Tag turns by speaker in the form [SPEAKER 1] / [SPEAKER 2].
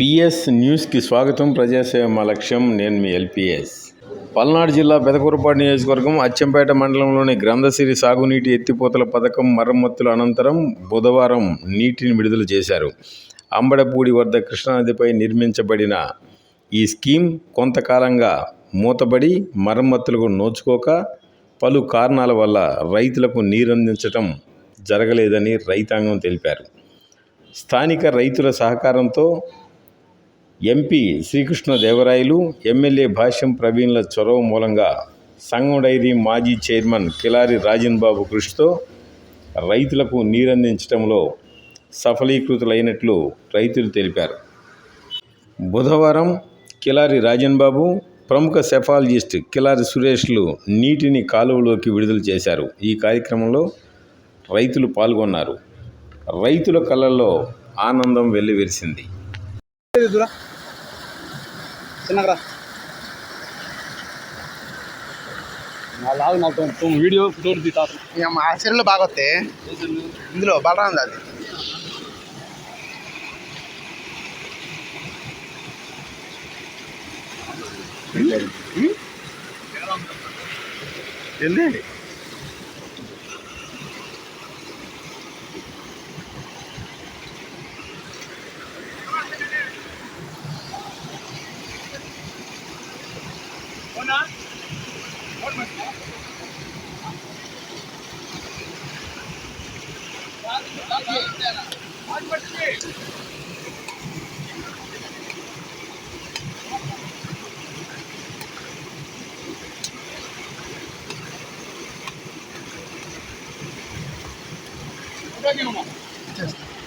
[SPEAKER 1] PS న్యూస్కి స్వాగతం. ప్రజాసేవ మా లక్ష్యం నేను మీ ఎల్పిఎస్. పల్నాడు జిల్లా పెదకూరపాడు నియోజకవర్గం అచ్చంపేట మండలంలోని గ్రంథసిరి సాగునీటి ఎత్తిపోతల పథకం మరమ్మతుల అనంతరం బుధవారం నీటిని విడుదల చేశారు. అంబడపూడి వద్ద కృష్ణానదిపై నిర్మించబడిన ఈ స్కీమ్ కొంతకాలంగా మూతబడి మరమ్మతులకు నోచుకోక పలు కారణాల వల్ల రైతులకు నీరందించటం జరగలేదని రైతాంగం తెలిపారు. స్థానిక రైతుల సహకారంతో ఎంపీ శ్రీకృష్ణదేవరాయలు ఎమ్మెల్యే భాష్యం ప్రవీణ్ల చొరవ మూలంగా సంగం డైరీ మాజీ చైర్మన్ కిలారి రాజన్ బాబు కృషితో రైతులకు నీరందించడంలో సఫలీకృతులైనట్లు రైతులు తెలిపారు. బుధవారం కిలారి రాజన్ బాబు ప్రముఖ సెఫాలజిస్ట్ కిలారి సురేష్లు నీటిని కాలువలోకి విడుదల చేశారు. ఈ కార్యక్రమంలో రైతులు పాల్గొన్నారు. రైతుల కళ్ళల్లో ఆనందం వెల్లివిరిసింది.
[SPEAKER 2] చిన్నగా నా లాగు నాకు వీడియో ఫోటోలు తీ తాత
[SPEAKER 3] ఇక మా చెరువులో బాగా వస్తాయి ఇందులో బలరాంది అది. ఏంది? ఉన్నా Thank you.